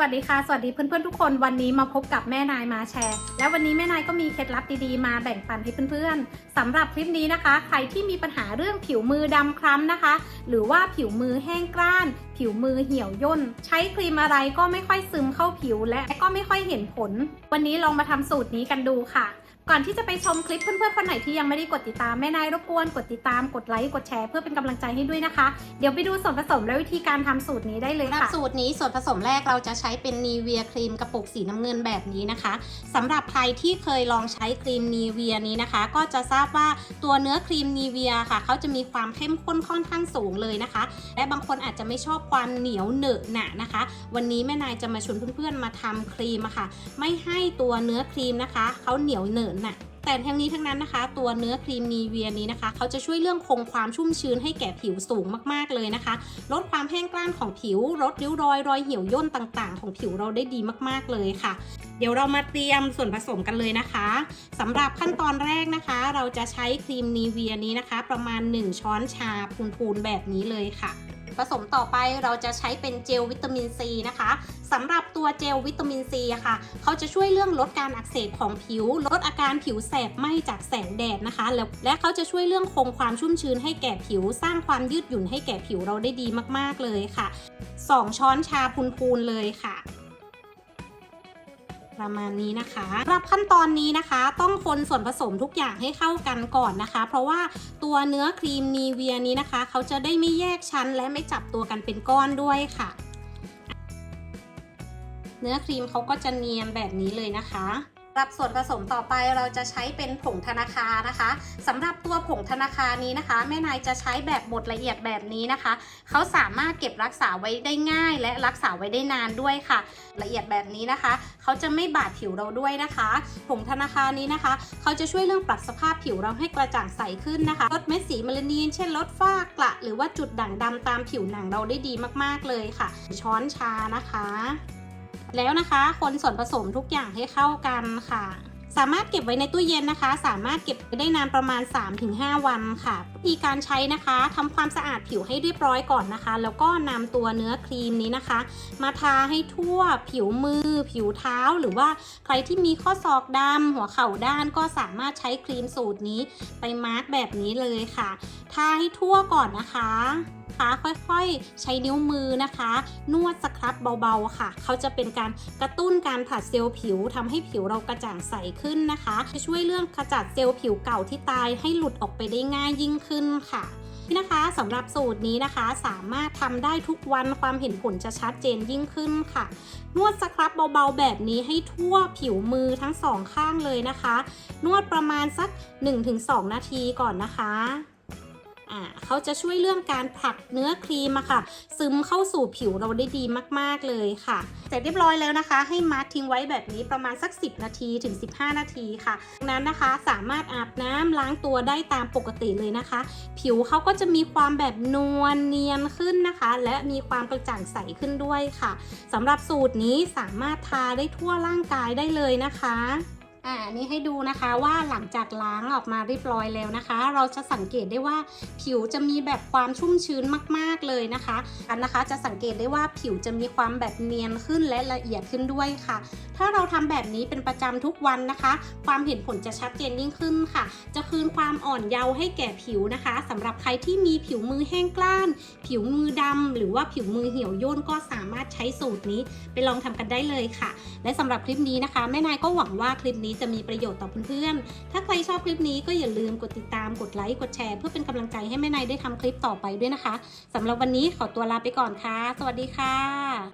สวัสดีค่ะ สวัสดีเพื่อนๆทุกคนวันนี้มาพบกับแม่นายมาแชร์ และวันนี้แม่นายก็มีเคล็ดลับดีๆมาแบ่งปันให้เพื่อนๆสำหรับคลิปนี้นะคะ ใครที่มีปัญหาเรื่องผิวมือดำคล้ำนะคะ หรือว่าผิวมือแห้งกร้าน ผิวมือเหี่ยวย่น ใช้ครีมอะไรก็ไม่ค่อยซึมเข้าผิวและก็ไม่ค่อยเห็นผล วันนี้ลองมาทำสูตรนี้กันดูค่ะ ก่อนที่จะไปชมคลิปเพื่อนๆคนไหนที่ยังไม่ได้กดติดตามแม่นายรบกวนกดติดตามกดไลค์กดแชร์เพื่อเป็นกำลังใจให้ด้วยนะคะ เดี๋ยวไปดูส่วนผสมและวิธีการทำสูตรนี้ได้เลยค่ะสูตรนี้ส่วนผสมแรกเราจะใช้เป็นนีเวียครีมกระปุกสีน้ำเงินแบบนี้นะคะสำหรับใครที่เคยลองใช้ครีมนีเวียนี้นะคะ ก็จะทราบว่าตัวเนื้อครีมนีเวียค่ะเขาจะมีความเข้มข้นค่อนข้างสูงเลยนะคะ และบางคนอาจจะไม่ชอบความเหนียวเหนอะหนะนะคะ วันนี้แม่นายจะมาชวนเพื่อนๆมาทำครีมอะค่ะ ไม่ให้ตัวเนื้อครีมนะคะเขาเหนียวเหนอะนะแต่ทั้งนี้ทั้งนั้นนะคะ ตัวเนื้อครีมนีเวียนี้นะคะ เขาจะช่วยเรื่องคงความชุ่มชื้นให้แก่ผิวสูงมากๆเลยนะคะ ลดความแห้งกร้านของผิว ลดริ้วรอยรอยเหี่ยวย่นต่างๆ ของผิวเราได้ดีมากๆเลยค่ะ เดี๋ยวเรามาเตรียมส่วนผสมกันเลยนะคะสำหรับขั้นตอนแรกนะคะ เราจะใช้ครีมนีเวียนี้นะคะ ประมาณ 1 ช้อนชาพูนๆแบบนี้เลยค่ะ ผสมต่อไปเราจะใช้เป็นเจลวิตามินซีนะคะสำหรับตัวเจลวิตามินซีอะค่ะ เขาจะช่วยเรื่องลดการอักเสบของผิว ลดอาการผิวแสบไหม้จากแสงแดดนะคะ แล้วและเขาจะช่วยเรื่องคงความชุ่มชื้นให้แก่ผิว สร้างความยืดหยุ่นให้แก่ผิวเราได้ดีมาก ๆเลยค่ะ 2 ช้อนชาพูนๆเลยค่ะ ประมาณนี้นะคะสำหรับขั้นตอนนี้นะคะ ต้องคนส่วนผสมทุกอย่างให้เข้ากันก่อนนะคะ เพราะว่าตัวเนื้อครีมนีเวียนี้นะคะ เขาจะได้ไม่แยกชั้นและไม่จับตัวกันเป็นก้อนด้วยค่ะ เนื้อครีมเขาก็จะเนียนแบบนี้เลยนะคะ สำหรับส่วนผสมต่อไปเราจะใช้เป็นผงธนาคารนะคะสำหรับตัวผงธนาคารนี้นะคะ แม่นายจะใช้แบบบดละเอียดแบบนี้นะคะเขาสามารถเก็บรักษาไว้ได้ง่าย และรักษาไว้ได้นานด้วยค่ะ ละเอียดแบบนี้นะคะเขาจะไม่บาดผิวเราด้วยนะคะผงธนาคารนี้นะคะเขาจะช่วยเรื่องปรับสภาพผิวเราให้กระจ่างใสขึ้นนะคะลดเม็ดสีเมลานินเช่นลดฝ้ากระหรือว่าจุดด่างดำตามผิวหนังเราได้ดีมากๆเลยค่ะ ช้อนชานะคะ แล้วนะคะคนส่วนผสมทุกอย่างให้เข้ากันค่ะ สามารถเก็บไว้ในตู้เย็นนะคะ สามารถเก็บได้นานประมาณ 3-5 วันค่ะวิธีการใช้นะคะทำความสะอาดผิวให้เรียบร้อยก่อนนะคะ แล้วก็นำตัวเนื้อครีมนี้นะคะ มาทาให้ทั่วผิวมือ ผิวเท้า หรือว่าใครที่มีข้อศอกดำหัวเข่าด้านก็สามารถใช้ครีมสูตรนี้ไปมาร์กแบบนี้เลยค่ะ ทาให้ทั่วก่อนนะคะ คะ ค่อยๆ ใช้นิ้วมือนะคะ นวดสครับเบาๆค่ะ เขาจะเป็นการกระตุ้นการผลัดเซลล์ผิวทำให้ผิวเรากระจ่างใสขึ้นนะคะ จะช่วยเรื่องขจัดเซลล์ผิวเก่าที่ตายให้หลุดออกไปได้ง่ายยิ่งขึ้นค่ะนี่นะคะสำหรับสูตรนี้นะคะสามารถทำได้ทุกวันความเห็นผลจะชัดเจนยิ่งขึ้นค่ะ นวดสครับเบาๆ แบบนี้ให้ทั่วผิวมือทั้งสองข้างเลยนะคะ นวดประมาณสัก 1-2 นาทีก่อนนะคะ อ่าเขาจะช่วยเรื่องการผลักเนื้อครีมอะค่ะ ซึมเข้าสู่ผิวเราได้ดีมากๆเลยค่ะ เสร็จเรียบร้อยแล้วนะคะ ให้มาร์ทิ้งไว้แบบนี้ประมาณสัก 10 นาทีถึง 15 นาทีค่ะดังนั้นนะคะสามารถอาบน้ำล้างตัวได้ตามปกติเลยนะคะ ผิวเขาก็จะมีความแบบนวลเนียนขึ้นนะคะ และมีความกระจ่างใสขึ้นด้วยค่ะสำหรับสูตรนี้สามารถทาได้ทั่วร่างกายได้เลยนะคะ อ่าอันนี่ให้ดูนะคะว่าหลังจากล้างออกมาเรียบร้อยแล้วนะคะ เราจะสังเกตได้ว่าผิวจะมีแบบความชุ่มชื้นมาก ๆเลยนะคะอันนะคะจะสังเกตได้ว่าผิวจะมีความแบบเนียนขึ้นและละเอียดขึ้นด้วยค่ะ ถ้าเราทำแบบนี้เป็นประจำทุกวันนะคะ ความเห็นผลจะชัดเจนยิ่งขึ้นค่ะ จะคืนความอ่อนเยาว์ให้แก่ผิวนะคะสำหรับใครที่มีผิวมือแห้งกร้าน ผิวมือดำหรือว่าผิวมือเหี่ยวย่นก็สามารถใช้สูตรนี้ไปลองทำกันได้เลยค่ะ และสำหรับคลิปนี้นะคะแม่นายก็หวังว่าคลิปนี้จะมีประโยชน์ต่อเพื่อนๆ ถ้าใครชอบคลิปนี้ก็อย่าลืมกดติดตาม กดไลค์ กดแชร์ เพื่อเป็นกำลังใจให้แม่นายได้ทำคลิปต่อไปด้วยนะคะสำหรับวันนี้ขอตัวลาไปก่อนค่ะ สวัสดีค่ะ